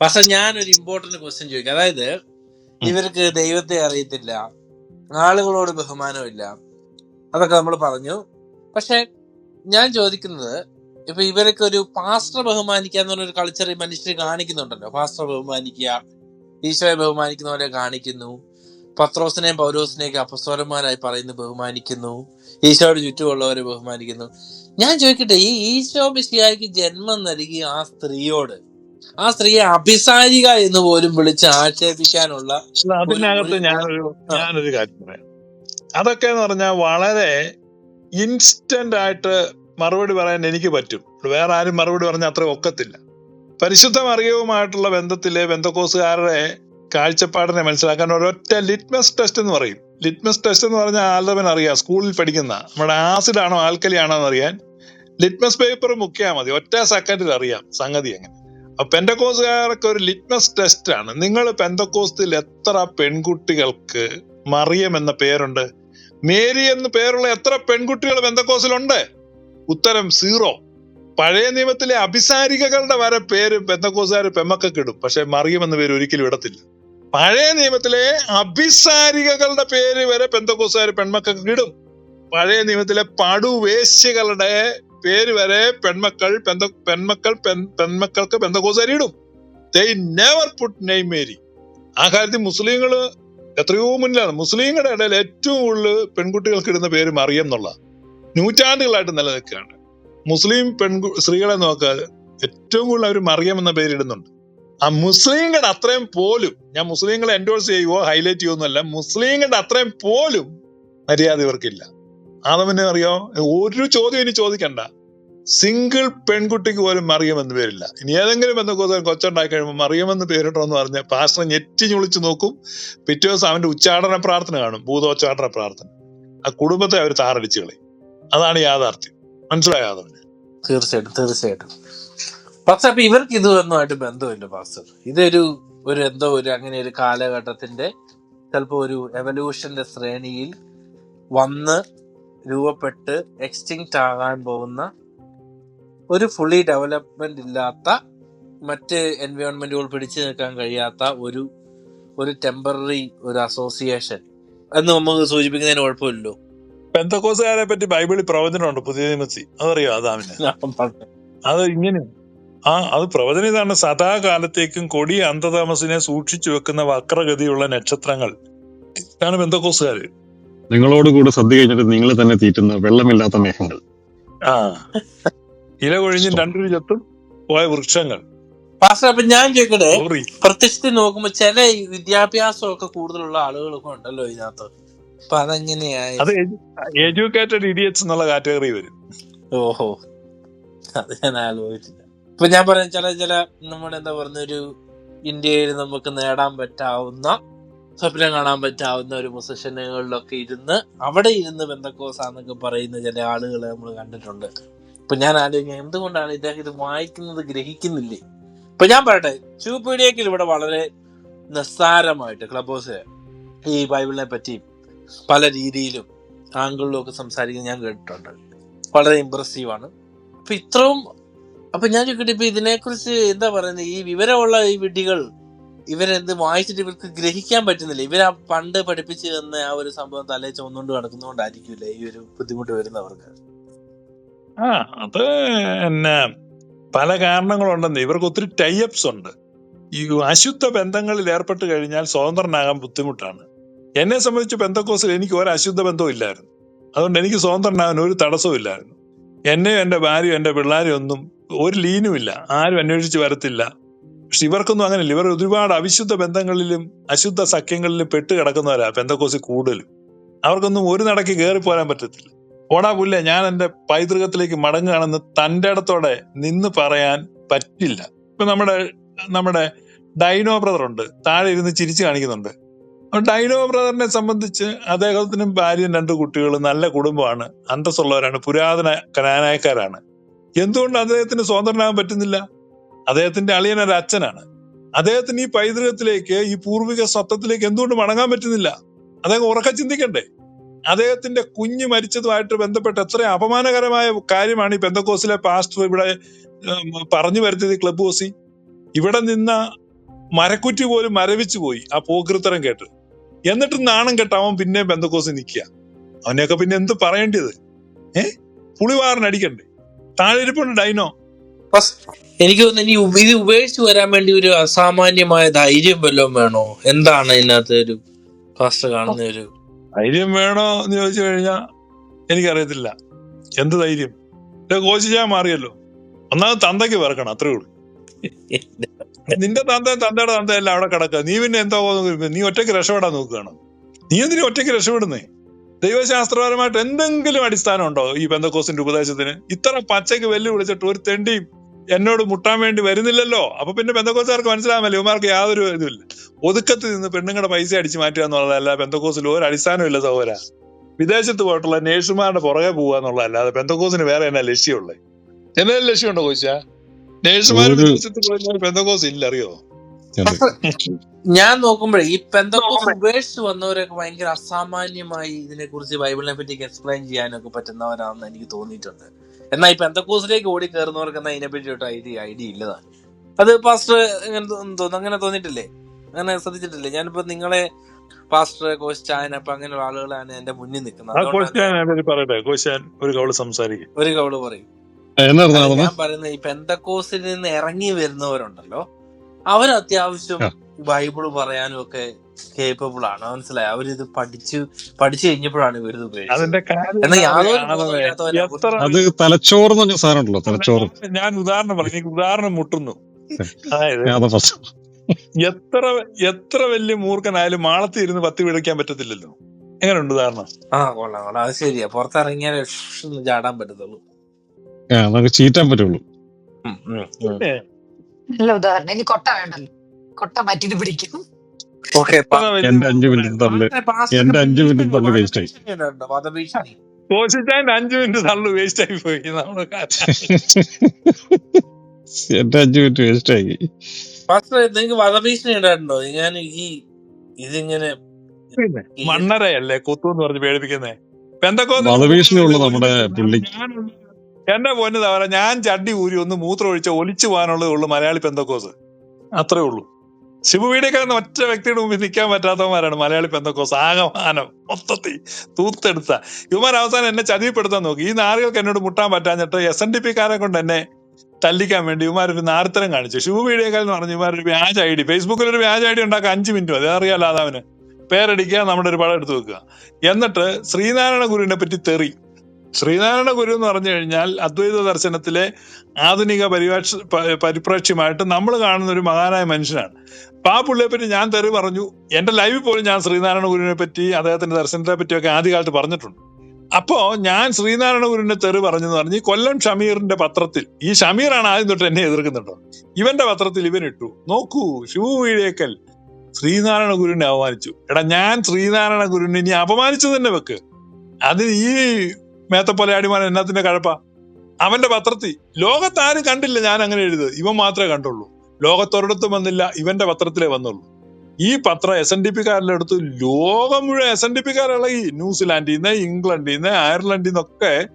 പക്ഷെ ഒരു important question ചോദിക്കാം. അതായത് ഇവർക്ക് ദൈവത്തെ അറിയത്തില്ല. ആളുകളോട് ബഹുമാനമില്ല. അതൊക്കെ നമ്മൾ പറഞ്ഞു. പക്ഷെ ഞാൻ ചോദിക്കുന്നത് ഇപ്പൊ ഇവരൊക്കെ ഒരു പാസ്റ്റർ ബഹുമാനിക്കുക എന്ന് പറഞ്ഞൊരു കൾച്ചർ ഈ മനുഷ്യർ കാണിക്കുന്നുണ്ടല്ലോ. പാസ്റ്റർ ബഹുമാനിക്കുക ഈശോയെ ബഹുമാനിക്കുന്ന പോലെ കാണിക്കുന്നു. പത്രോസിനെയും പൗരോസിനെയൊക്കെ അപസ്വരന്മാരായി പറയുന്നു ബഹുമാനിക്കുന്നു. ഈശോയുടെ ചുറ്റുമുള്ളവരെ ബഹുമാനിക്കുന്നു. ഞാൻ ചോദിക്കട്ടെ ഈ ഈശോ ബിശിയായിക്ക് ജന്മം നൽകിയ ആ സ്ത്രീയോട് ആ സ്ത്രീയെ അഭിസാരിക എന്ന് പോലും വിളിച്ച് ആക്ഷേപിക്കാനുള്ള അതിനകത്ത് ഞാനൊരു. ഞാനൊരു കാര്യം പറയാം. അതൊക്കെ എന്ന് പറഞ്ഞാൽ വളരെ ഇൻസ്റ്റന്റ് ആയിട്ട് മറുപടി പറയാൻ എനിക്ക് പറ്റും. വേറെ ആരും മറുപടി പറഞ്ഞാൽ അത്ര ഒക്കത്തില്ല. പരിശുദ്ധ മറിയവുമായിട്ടുള്ള ബന്ധത്തിലെ ബന്ധക്കോസുകാരുടെ കാഴ്ചപ്പാടിനെ മനസ്സിലാക്കാൻ ഒരൊറ്റ ലിറ്റ്മസ് ടെസ്റ്റ് എന്ന് പറയും. ലിറ്റ്മസ് ടെസ്റ്റ് എന്ന് പറഞ്ഞാൽ ആൽറവൻ അറിയാം സ്കൂളിൽ പഠിക്കുന്ന. നമ്മുടെ ആസിഡ് ആണോ ആൽക്കലി ആണോ എന്ന് അറിയാൻ ലിറ്റ്മസ് പേപ്പർ മുക്കിയാൽ മതി. ഒറ്റ സെക്കൻഡിൽ അറിയാം. സംഗതി എങ്ങനെ? പെന്തക്കോസുകാർക്ക് ഒരു ലിറ്റ്മസ് ടെസ്റ്റ് ആണ്. നിങ്ങൾ പെന്തക്കോസ്തിൽ എത്ര പെൺകുട്ടികൾക്ക് മറിയം എന്ന പേരുണ്ട്? മേരി എന്ന പേരുള്ള എത്ര പെൺകുട്ടികൾ പെന്തക്കോസിലുണ്ട്? ഉത്തരം സീറോ. പഴയ നിയമത്തിലെ അഭിസാരികകളുടെ വരെ പേര് പെന്തക്കോസുകാർ പെമ്മക്കൊക്കെ ഇടും. പക്ഷെ മറിയം എന്ന പേര് ഒരിക്കലും ഇടത്തില്ല. പഴയ നിയമത്തിലെ അഭിസാരികകളുടെ പേര് വരെ പെന്തക്കോസുകാർ പെൺമക്കൾക്ക് ഇടും. പഴയ നിയമത്തിലെ പടുവേശ്യകളുടെ പേര് വരെ പെൺമക്കൾ പെൺമക്കൾ പെൺ പെൺമക്കൾക്ക് പെന്തക്കോസുകാർ ഇടും ദേ നെവർ പുട്ട് നെയ് മേരി ആ കാര്യത്തിൽ മുസ്ലിങ്ങൾ എത്രയോ മുന്നിലാണ്. മുസ്ലിങ്ങളുടെ ഇടയിൽ ഏറ്റവും കൂടുതൽ പെൺകുട്ടികൾക്ക് ഇടുന്ന പേര് മറിയം എന്നുള്ള നൂറ്റാണ്ടുകളായിട്ട് നിലനിൽക്കുകയാണ്. മുസ്ലിം പെൺ സ്ത്രീകളെ നോക്കാതെ ഏറ്റവും കൂടുതൽ അവർ മറിയം എന്ന പേരിടുന്നുണ്ട് ആ മുസ്ലിങ്ങളുടെ അത്രയും പോലും ഞാൻ മുസ്ലിങ്ങളെ എൻഡോഴ്സ് ചെയ്യുവോ ഹൈലൈറ്റ് ചെയ്യുവോന്നല്ല മുസ്ലിങ്ങളുടെ അത്രയും പോലും മര്യാദ ഇവർക്കില്ല. ആദമിനെ അറിയോ? ഒരു ചോദ്യം ഇനി ചോദിക്കണ്ട. സിംഗിൾ പെൺകുട്ടിക്ക് പോലും മറിയം എന്ന് പേരില്ല. ഇനി ഏതെങ്കിലും ബന്ധുക്കോസം കൊച്ചുണ്ടാക്കി കഴിയുമ്പോൾ മറിയം എന്ന് പേരിട്ടോ എന്ന് പറഞ്ഞ പാസ്റ്റർ ഞെറ്റി ഞൊളിച്ച് നോക്കും. പിറ്റേ ദിവസം അവന്റെ ഉച്ചാടന പ്രാർത്ഥന കാണും. ഭൂതോച്ചാടന പ്രാർത്ഥന. ആ കുടുംബത്തെ അവർ താറടിച്ചു കളയും. അതാണ് യാഥാർത്ഥ്യം. മനസ്സിലായോ അതവന്? തീർച്ചയായിട്ടും തീർച്ചയായിട്ടും. പക്ഷെ അപ്പൊ ഇവർക്ക് ഇതൊന്നുമായിട്ട് ബന്ധമില്ല പാസ്റ്റർ. ഇതൊരു ഒരു എന്തോ ഒരു അങ്ങനെ ഒരു കാലഘട്ടത്തിന്റെ ചിലപ്പോ ഒരു എവല്യൂഷന്റെ ശ്രേണിയിൽ വന്ന് രൂപപ്പെട്ട് എക്സ്റ്റിങ്ക്റ്റ് ആകാൻ പോകുന്ന ഒരു ഫുള്ളി ഡെവലപ്മെന്റ് ഇല്ലാത്ത മറ്റ് എൻവയോൺമെന്റുകൾ പിടിച്ചു നിൽക്കാൻ കഴിയാത്ത ഒരു ഒരു ടെമ്പററി ഒരു അസോസിയേഷൻ എന്ന് നമുക്ക് സൂചിപ്പിക്കുന്നതിന് കുഴപ്പമില്ലല്ലോ. പെന്തക്കോസുകാരെ പറ്റി ബൈബിളിൽ പ്രവചനമുണ്ട് പുതിയ നിയമത്തിൽ. അതറിയോ അതാമിന് അത് ഇങ്ങനെ. ആ അത് പ്രവചനം ഇതാണ് സദാകാലത്തേക്കും കൊടിയ അന്ധതാമസിനെ സൂക്ഷിച്ചു വെക്കുന്ന വക്രഗതിയുള്ള നക്ഷത്രങ്ങൾ. ഇതാണ് ബന്ധക്കോസുകാര് നിങ്ങളോട് കൂടെ സദ്യ കഴിഞ്ഞിട്ട് നിങ്ങൾ തന്നെ തീറ്റുന്ന വെള്ളമില്ലാത്ത മേഘങ്ങൾ. ആ. ഇല കൊഴിഞ്ഞ് രണ്ടു ചത്തും പോയ വൃക്ഷങ്ങൾ. പാസ്റ്റർ അപ്പൊ ഞാൻ ചോദിക്കട്ടെ? പ്രത്യക്ഷത്തിൽ നോക്കുമ്പോ ചില വിദ്യാഭ്യാസം ഒക്കെ കൂടുതലുള്ള ആളുകളൊക്കെ ഉണ്ടല്ലോ ഇതിനകത്ത്. അപ്പൊ അതെങ്ങനെയായി? അത് എഡ്യൂക്കേറ്റഡ് ഇഡിയറ്റ്സ് എന്നുള്ള കാറ്റഗറി വരും. ഓഹോ. അത് ഞാൻ ആലോചിച്ചില്ല. ഇപ്പൊ ഞാൻ പറഞ്ഞ ചില ചില നമ്മുടെ എന്താ പറയുന്ന ഒരു ഇന്ത്യയിൽ നമുക്ക് നേടാൻ പറ്റാവുന്ന സ്വപ്നം കാണാൻ പറ്റാവുന്ന ഒരു പൊസിഷനുകളിലൊക്കെ ഇരുന്ന് അവിടെ ഇരുന്ന് ബന്ധക്കോസാന്നൊക്കെ പറയുന്ന ചില ആളുകളെ നമ്മൾ കണ്ടിട്ടുണ്ട്. ഇപ്പൊ ഞാൻ ആലോചിക്കാം എന്തുകൊണ്ടാണ് ഇദ്ദേഹം ഇത് വായിക്കുന്നത് ഗ്രഹിക്കുന്നില്ലേ? ഇപ്പൊ ഞാൻ പറയട്ടെ ചൂപ്പീഡിയക്കിൽ ഇവിടെ വളരെ നിസ്സാരമായിട്ട് ക്ലബ് ഹൗസ് ഈ ബൈബിളിനെ പറ്റി പല രീതിയിലും ആംഗിളിലും ഒക്കെ സംസാരിക്കുന്നത് ഞാൻ കേട്ടിട്ടുണ്ട്. വളരെ ഇമ്പ്രസീവാണ് അപ്പൊ ഇത്രയും അപ്പൊ ഞാൻ ചോദിക്കട്ടെ ഇപ്പൊ ഇതിനെക്കുറിച്ച് എന്താ പറയുന്നത്? ഈ വിവരമുള്ള ഈ വിഡ്ഢികൾ ഇവരെന്ത് വായിച്ചിട്ട് ഇവർക്ക് ഗ്രഹിക്കാൻ പറ്റുന്നില്ല. ഇവർ ആ പണ്ട് പഠിപ്പിച്ചു തന്ന ആ ഒരു സംഭവം തലേ ചുമന്നുകൊണ്ട് നടക്കുന്നതുകൊണ്ടായിരിക്കില്ല ഈ ഒരു ബുദ്ധിമുട്ട് വരുന്നവർക്ക്? ആ അത് പിന്നെ പല കാരണങ്ങളുണ്ടെന്ന്. ഇവർക്ക് ഒത്തിരി ടൈപ്സ് ഉണ്ട്. ഈ അശുദ്ധ ബന്ധങ്ങളിൽ ഏർപ്പെട്ട് കഴിഞ്ഞാൽ സ്വതന്ത്രനാകാൻ ബുദ്ധിമുട്ടാണ്. എന്നെ സംബന്ധിച്ച് ബന്ധക്കോസിൽ എനിക്ക് ഒരു അശുദ്ധ ബന്ധവും ഇല്ലായിരുന്നു. അതുകൊണ്ട് എനിക്ക് സ്വതന്ത്രനാകാൻ ഒരു തടസ്സവും ഇല്ലായിരുന്നു. എന്നെയും എന്റെ ഭാര്യയും എന്റെ പിള്ളേരും ഒന്നും ഒരു ലീനും ഇല്ല ആരും അന്വേഷിച്ച് വരത്തില്ല. പക്ഷെ ഇവർക്കൊന്നും അങ്ങനെയില്ല. ഇവർ ഒരുപാട് അവിശുദ്ധ ബന്ധങ്ങളിലും അശുദ്ധ സഖ്യങ്ങളിലും പെട്ട് കിടക്കുന്നവരാ പെന്തക്കോസിൽ കൂടുതലും അവർക്കൊന്നും ഒരു നടക്ക് കയറി പോരാൻ പറ്റത്തില്ല. ഓടാ പുല്ല ഞാൻ എന്റെ പൈതൃകത്തിലേക്ക് മടങ്ങുകയാണെന്ന് തന്റെ ഇടത്തോടെ നിന്ന് പറയാൻ പറ്റില്ല. ഇപ്പൊ നമ്മുടെ നമ്മുടെ ഡൈനോ ബ്രദർ ഉണ്ട്. താഴെ ഇരുന്ന് ചിരിച്ചു കാണിക്കുന്നുണ്ട്. ഡൈനോ ബ്രദറിനെ സംബന്ധിച്ച് അദ്ദേഹത്തിനും ഭാര്യയും രണ്ട് കുട്ടികളും നല്ല കുടുംബമാണ്. അന്തസ്സുള്ളവരാണ്. പുരാതന കനാനായക്കാരാണ്. എന്തുകൊണ്ട് അദ്ദേഹത്തിന് സ്വതന്ത്രനാകാൻ പറ്റുന്നില്ല? അദ്ദേഹത്തിന്റെ അളിയൻ ഒരു അച്ഛനാണ്. അദ്ദേഹത്തിന് ഈ പൈതൃകത്തിലേക്ക് ഈ പൂർവിക സ്വത്വത്തിലേക്ക് എന്തുകൊണ്ട് മടങ്ങാൻ പറ്റുന്നില്ല? അദ്ദേഹം ഉറക്ക ചിന്തിക്കണ്ടേ? അദ്ദേഹത്തിന്റെ കുഞ്ഞ് മരിച്ചതുമായിട്ട് ബന്ധപ്പെട്ട് എത്ര അപമാനകരമായ കാര്യമാണ് ഈ പെന്തക്കോസിലെ പാസ്റ്റർ ഇവിടെ പറഞ്ഞു വരുത്തിയത് ക്ലബ് ഹൗസി ഇവിടെ നിന്ന മരക്കുറ്റി പോലും മരവിച്ചു പോയി ആ പോകൃത്തരം കേട്ട്. എന്നിട്ട് നാണം കെട്ട് അവൻ പിന്നെ ബന്ധക്കോസ് നിൽക്കുക. അവനെയൊക്കെ പിന്നെ എന്ത് പറയേണ്ടത് ഏ? പുളിവാറിനടിക്കണ്ടേ? താഴെരിപ്പുണ്ട് ഡൈനോ. ഫസ്- എനിക്ക് തോന്നുന്നു ഇനി ഇത് ഉപേക്ഷിച്ച് വരാൻ വേണ്ടി ഒരു അസാമാന്യമായ ധൈര്യം വല്ലതും വേണോ? എന്താണ് ഇതിനകത്ത് ഒരു ഫാസ്റ്റ് കാണുന്ന ഒരു ധൈര്യം വേണോ എന്ന് ചോദിച്ചു കഴിഞ്ഞാ എനിക്കറിയത്തില്ല. എന്ത് ധൈര്യം? കോശിച്ചാൻ മാറിയല്ലോ. ഒന്നാമത് തന്തയ്ക്ക് വെറുക്കണം അത്രേ ഉള്ളൂ. നിന്റെ തന്ത തന്തയുടെ തന്തയല്ല അവിടെ കിടക്കുക. നീ പിന്നെ എന്താ? നീ ഒറ്റയ്ക്ക് രക്ഷപ്പെടാൻ നോക്കുകയാണ്? നീ എന്തിനു ഒറ്റയ്ക്ക് രക്ഷപ്പെടുന്നേ? ദൈവശാസ്ത്രപരമായിട്ട് എന്തെങ്കിലും അടിസ്ഥാനം ഉണ്ടോ ഈ ബന്ധക്കോസിന്റെ ഉപദേശത്തിന്? ഇത്ര പച്ചയ്ക്ക് വെല്ലു വിളിച്ചിട്ട് ഒരു തെണ്ടിയും എന്നോട് മുട്ടാൻ വേണ്ടി വരുന്നില്ലല്ലോ. അപ്പൊ പിന്നെ ബന്ധക്കോസുകാർക്ക് മനസ്സിലാമല്ലോ ഇവന്മാർക്ക് യാതൊരു ഇതുമില്ല. ഒതുക്കത്ത് നിന്ന് പെണ്ണുങ്ങളുടെ പൈസ അടിച്ചു മാറ്റുക എന്നുള്ളതല്ല ബന്ധക്കോസിൽ ഒരു അടിസ്ഥാനമില്ല സഹോദര. വിദേശത്ത് പോയിട്ടുള്ള നേഴ്സുമാരുടെ പുറകെ പോവുക എന്നുള്ളതല്ലാതെ ബന്ധക്കോസിന് വേറെ എന്നാ ലക്ഷ്യമുള്ളത് എന്തെങ്കിലും ലക്ഷ്യമുണ്ടോ കോശ നേഴ്സുമാർ വിദേശത്ത് ബന്ധക്കോസ് ഇല്ല അറിയോ? ഞാൻ നോക്കുമ്പോഴേ ഈ പെന്തക്കോസ് ഉപേക്ഷിച്ച് വന്നവരൊക്കെ ഭയങ്കര അസാമാന്യമായി ഇതിനെ കുറിച്ച് ബൈബിളിനെ പറ്റി എക്സ്പ്ലെയിൻ ചെയ്യാനൊക്കെ പറ്റുന്നവരാണെന്ന് എനിക്ക് തോന്നിയിട്ടുണ്ട്. എന്നാൽ ഈ പെന്തക്കോസിലേക്ക് ഓടി കയറുന്നവർക്ക് എന്നാൽ ഇതിനെപ്പറ്റി ഒരു ഐഡിയ ഐഡിയ ഇല്ലതാണ്. അത് പാസ്റ്റർ എങ്ങനെ തോന്നുന്നു. അങ്ങനെ തോന്നിയിട്ടില്ലേ? അങ്ങനെ ശ്രദ്ധിച്ചിട്ടില്ലേ? ഞാനിപ്പോ നിങ്ങളെ പാസ്റ്റർ കോശാൻ അപ്പൊ അങ്ങനെയുള്ള ആളുകളാണ് എന്റെ മുന്നിൽ നിൽക്കുന്നത്. പറയട്ടെ. കോശാൻ ഒരു കവൾ സംസാരിക്കും. ഒരു കവൾ പറയും. ഞാൻ പറയുന്നത് ഈ പെന്തക്കോസിൽ നിന്ന് ഇറങ്ങി വരുന്നവരുണ്ടല്ലോ. അവർ അത്യാവശ്യം. ബൈബിൾ പറയാനും ഒക്കെ കേപ്പബിൾ ആണ്. മനസ്സിലായി? അവരിത് പഠിച്ചു പഠിച്ചു കഴിഞ്ഞപ്പോഴാണ് ഇവരിത് ഉപയോഗിച്ചത്. അത് തലച്ചോറ് എന്ന് പറഞ്ഞ സാധനം തലച്ചോറ്. ഞാൻ ഉദാഹരണം പറഞ്ഞു. ഉദാഹരണം മുട്ടുന്നു. അതായത് എത്ര എത്ര വലിയ മൂർഖനായാലും മാളത്തിൽ ഇരുന്ന് പത്തി വിളിക്കാൻ പറ്റത്തില്ലല്ലോ. എങ്ങനെയുണ്ട് ഉദാഹരണം? ആ കൊള്ളാം കൊള്ളാം. അത് ശരിയാ. പുറത്തിറങ്ങിയാൽ ചാടാൻ പറ്റത്തുള്ളൂ. ആ, നമുക്ക് ചീറ്റാൻ പറ്റുള്ളൂ. നല്ല ഉദാഹരണം. ഇനി കൊട്ട വേണ്ടല്ലോ. കൊട്ട മറ്റിന് പിടിക്കും. ഓക്കെ എത്ര വലിയ എന്റെ അഞ്ചു മിനിറ്റ് തള്ളു. എന്റെ അഞ്ച് മിനിറ്റ് തള്ളു വേസ്റ്റ് ആയി. വധഭീഷണി കോശിച്ചാൻ അഞ്ചു മിനിറ്റ് തള്ളു വേസ്റ്റ് ആയി പോയി. നമ്മൾ എന്റെ അഞ്ചു മിനിറ്റ് വേസ്റ്റ് ആയി. പാസ്റ്റർ നിങ്ങൾക്ക് വധഭീഷണി ഉണ്ടായിട്ടുണ്ടോ ഞാൻ ഈ ഇതിങ്ങനെ പിന്നെ ഈ- മണ്ണരയല്ലേ? കുത്തു എന്ന് പറഞ്ഞ് പേടിപ്പിക്കുന്നേ. പെന്തക്കോസിന് വധഭീഷണി ഉള്ള നമ്മുടെ പുള്ളി എന്റെ പൊന്ന് തവര ഞാൻ ചട്ടി ഊരി ഒന്ന് മൂത്രം ഒഴിച്ച ഒലിച്ചു പോകാനുള്ളതേ ഉള്ളൂ മലയാളി പെന്തക്കോസ്. അത്രേ ഉള്ളൂ. വീടേക്കാരുന്ന ഒറ്റ വ്യക്തിയുടെ മുമ്പിൽ നിൽക്കാൻ പറ്റാത്തവന്മാരാണ് മലയാളി പെന്തക്കോസ്. ആകമാനം മൊത്തത്തിൽ തൂത്തെടുത്ത. ഇവന്മാർ അവസാനം എന്നെ ചതിപ്പെടുത്താൻ നോക്കി. ഈ നാറുകൾക്ക് എന്നോട് മുട്ടാൻ പറ്റാഞ്ഞിട്ട് എസ് എൻ ഡി പി കാരെ കൊണ്ട് എന്നെ തല്ലിക്കാൻ വേണ്ടി ഇവന്മാരൊരു നാരത്തരം കാണിച്ചു. ശിവവീടിയേക്കാൾ എന്ന് പറഞ്ഞു ഇവന്മാരൊരു വ്യാജ ഐ ഡി. ഫേസ്ബുക്കിൽ ഒരു വ്യാജ ഐ ഡി ഉണ്ടാക്കാൻ അഞ്ച് മിനിറ്റ് മതി. അതറിയാലോ അതവന് പേരടിക്കുക നമ്മുടെ ഒരു പടം എടുത്തു വെക്കുക. എന്നിട്ട് ശ്രീനാരായണ ഗുരുവിനെ പറ്റി തെറി. ശ്രീനാരായണ ഗുരു എന്ന് പറഞ്ഞു കഴിഞ്ഞാൽ അദ്വൈത ദർശനത്തിലെ ആധുനിക പരിഭാഷ പ- പരിപ്രേക്ഷ്യമായിട്ട് നമ്മൾ കാണുന്ന ഒരു മഹാനായ മനുഷ്യനാണ്. അപ്പൊ ആ പുള്ളിയെ പറ്റി ഞാൻ തെറി പറഞ്ഞു. എന്റെ ലൈവിൽ പോലും ഞാൻ ശ്രീനാരായണ ഗുരുവിനെ പറ്റി അദ്ദേഹത്തിന്റെ ദർശനത്തെ പറ്റിയൊക്കെ ആദ്യകാലത്ത് പറഞ്ഞിട്ടുണ്ട്. അപ്പോ ഞാൻ ശ്രീനാരായണ ഗുരുവിന്റെ തെറി പറഞ്ഞെന്ന് പറഞ്ഞ് കൊല്ലം ഷമീറിന്റെ പത്രത്തിൽ ഈ ഷമീറാണ് ആദ്യം തൊട്ട് എന്നെ എതിർക്കുന്നുണ്ടോ? ഇവന്റെ പത്രത്തിൽ ഇവൻ ഇട്ടു നോക്കൂ ശിവ വീഴേക്കൽ. ശ്രീനാരായണ ഗുരുവിനെ അപമാനിച്ചു എടാ ഞാൻ ശ്രീനാരായണ ഗുരുവിനെ ഇനി അപമാനിച്ചു തന്നെ വെക്ക്. അതിന് ഈ മേത്തപ്പോലെ എന്നാത്തിന്റെ കഴപ്പ. അവന്റെ പത്രത്തിൽ ലോകത്താരും കണ്ടില്ല ഞാൻ അങ്ങനെ എഴുതുന്നത് ഇവൻ മാത്രമേ കണ്ടുള്ളൂ. ലോകത്തൊരിടത്തും വന്നില്ല ഇവന്റെ പത്രത്തിലേ വന്നുള്ളൂ. ഈ പത്രം എസ് എൻ ഡി പി കാരുടെ അടുത്ത് ലോകം മുഴുവൻ എസ് എൻ ഡി പി കാരുള്ള ന്യൂസിലാൻഡിൽ നിന്ന് ഇംഗ്ലണ്ടിൽ നിന്ന് അയർലൻഡിൽ നിന്നൊക്കെ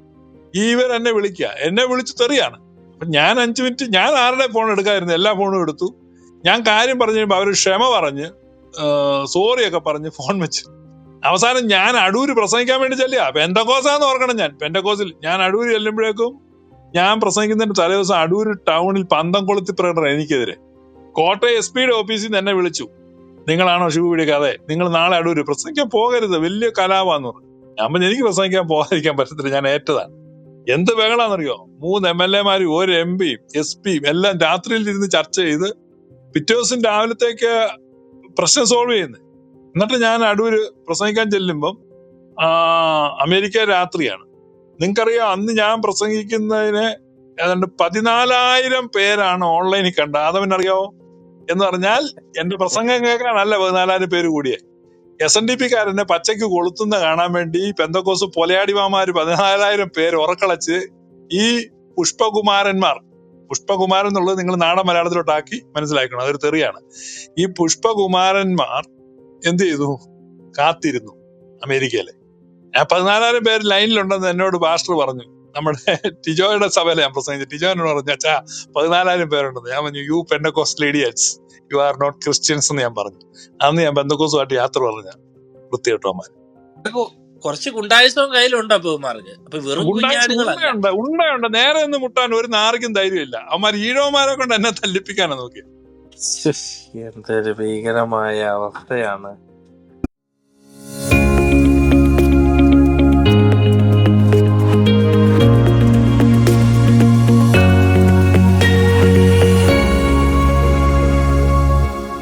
ഇവർ എന്നെ വിളിക്കുക എന്നെ വിളിച്ച് തെറിയാണ്. അപ്പൊ ഞാൻ അഞ്ചു മിനിറ്റ് ഞാൻ ആരുടെ ഫോൺ എടുക്കായിരുന്നു? എല്ലാ ഫോണും എടുത്തു. ഞാൻ കാര്യം പറഞ്ഞു കഴിയുമ്പോൾ അവർ ക്ഷമ പറഞ്ഞ് സോറിയൊക്കെ പറഞ്ഞ് ഫോൺ വെച്ച് അവസാനം ഞാൻ അടൂര് പ്രസംഗിക്കാൻ വേണ്ടി ചെല്ലുക. പെന്തക്കോസാന്ന് ഓർക്കണം ഞാൻ. പെന്തക്കോസിൽ ഞാൻ അടൂര് ചെല്ലുമ്പോഴേക്കും ഞാൻ പ്രസംഗിക്കുന്നതിന്റെ തലേദിവസം അടൂര് ടൗണിൽ പന്തം കൊളുത്തി പ്രകടനം എനിക്കെതിരെ. കോട്ടയം എസ് പിയുടെ ഓഫീസിൽ നിന്ന് എന്നെ വിളിച്ചു. നിങ്ങളാണോ ഷൂ പിടിക്കാതെ നിങ്ങൾ നാളെ അടൂര് പ്രസംഗിക്കാൻ പോകരുത്. വലിയ കലാപാന്ന് പറഞ്ഞു. ഞാൻ എനിക്ക് പ്രസംഗിക്കാൻ പോകാതിരിക്കാൻ പറ്റത്തില്ല. ഞാൻ ഏറ്റതാണ്. എന്ത് ബഹളാന്നറിയോ? മൂന്ന് എം എൽ എമാരും ഒരു എം പിയും എസ് പിയും എല്ലാം രാത്രിയിൽ ഇരുന്ന് ചർച്ച ചെയ്ത് പിറ്റേ ദിവസം രാവിലത്തേക്ക് പ്രശ്നം സോൾവ് ചെയ്യുന്നത്. എന്നിട്ട് ഞാൻ അടൂര് പ്രസംഗിക്കാൻ ചെല്ലുമ്പം അമേരിക്ക രാത്രിയാണ്. നിങ്ങൾക്കറിയാം അന്ന് ഞാൻ പ്രസംഗിക്കുന്നതിന് ഏതാണ്ട് പതിനാലായിരം പേരാണ് ഓൺലൈനിൽ കണ്ട അതവനറിയാവോ എന്ന് പറഞ്ഞാൽ എന്റെ പ്രസംഗം കേൾക്കാനല്ല പതിനാലായിരം പേര് കൂടിയേ. എസ് എൻ ഡി പി കാരനെ പച്ചയ്ക്ക് കൊളുത്തുന്ന കാണാൻ വേണ്ടി പെന്തക്കോസ് പൊലയാടിമാമാര് പതിനാലായിരം പേര് ഉറക്കളച്ച് ഈ പുഷ്പകുമാരന്മാർ പുഷ്പകുമാരൻ എന്നുള്ളത് നിങ്ങൾ നാടൻ മലയാളത്തിലോട്ടാക്കി മനസ്സിലാക്കണം അതൊരു തെറിയാണ്. ഈ പുഷ്പകുമാരന്മാർ എന്ത് ചെയ്തു കാത്തിരുന്നു അമേരിക്കയിലെ. പതിനാലായിരം പേര് ലൈനിലുണ്ടെന്ന് എന്നോട് പാസ്റ്റർ പറഞ്ഞു. നമ്മുടെ ടിജോയുടെ സഭയിലെ ഞാൻ പ്രസംഗിച്ചു. ടിജോനോട് പറഞ്ഞു അച്ഛാ പതിനാലായിരം പേരുണ്ടെന്ന്. ഞാൻ പറഞ്ഞു you Pentecost idiots you are not Christians എന്ന് ഞാൻ പറഞ്ഞു. അന്ന് ഞാൻ ബന്ധക്കോസുമായിട്ട് യാത്ര പറഞ്ഞ വൃത്തികെട്ടോമാർ കുറച്ച് ഗുണ്ടായുസവും കയ്യിലുണ്ട് അപ്പൊ ഇവന്മാർക്ക് അപ്പൊ വെറും കുഞ്ഞാടുകളല്ല. ഉണ്ടയുണ്ട് ഉണ്ടയുണ്ട്. നേരെ ഒന്ന് മുട്ടാൻ ഒരു നാർക്കും ധൈര്യമില്ല. അവന്മാർ ഈഴവന്മാരെ കൊണ്ട് എന്നെ തല്ലിപ്പിക്കാനാ എന്തൊരു ഭീകരമായ അവസ്ഥയാണ്